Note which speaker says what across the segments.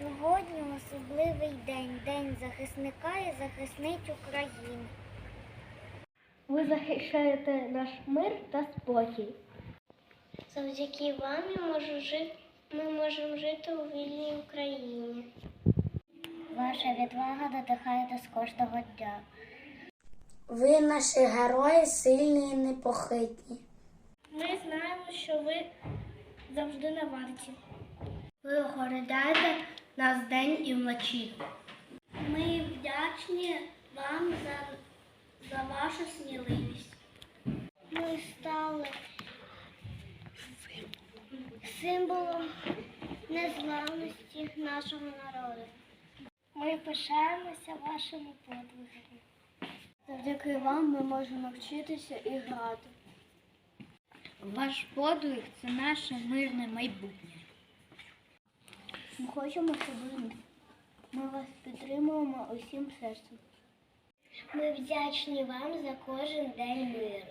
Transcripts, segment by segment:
Speaker 1: Сьогодні особливий день, День захисника і захисниць України.
Speaker 2: Ви захищаєте наш мир та спокій.
Speaker 1: Завдяки вам я можу жити, ми можемо жити у вільній Україні. Ваша відвага надихає нас кожного дня.
Speaker 3: Ви наші герої, сильні і непохитні.
Speaker 1: Ми знаємо, що ви завжди на варті. Ви охороняєте нас день і вночі. Ми вдячні вам за, за вашу сміливість. Ми стали символом незламності нашого народу. Ми пишаємося вашими подвигами. Завдяки вам ми можемо вчитися і грати.
Speaker 2: Ваш подвиг це наше мирне майбутнє.
Speaker 1: Ми хочемо, щоб ви ми вас підтримуємо усім серцем. Ми вдячні вам за кожен день миру.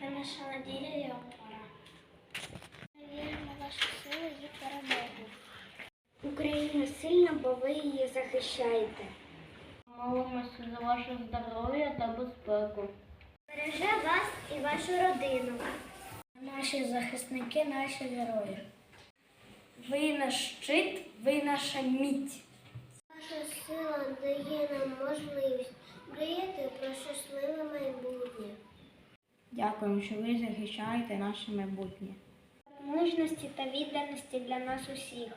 Speaker 1: Це наша надія і опора. Ми віримо вашу силу і перемогу. Україна сильна, бо ви її захищаєте.
Speaker 2: Молимося за ваше здоров'я та безпеку.
Speaker 1: Береже вас і вашу родину. Наші захисники, наші герої.
Speaker 3: Ви наш щит, ви наша міць.
Speaker 1: Наша сила дає нам можливість мріяти про щасливе майбутнє.
Speaker 3: Дякуємо, що ви захищаєте наше майбутнє.
Speaker 1: Мужності та відданості для нас усіх.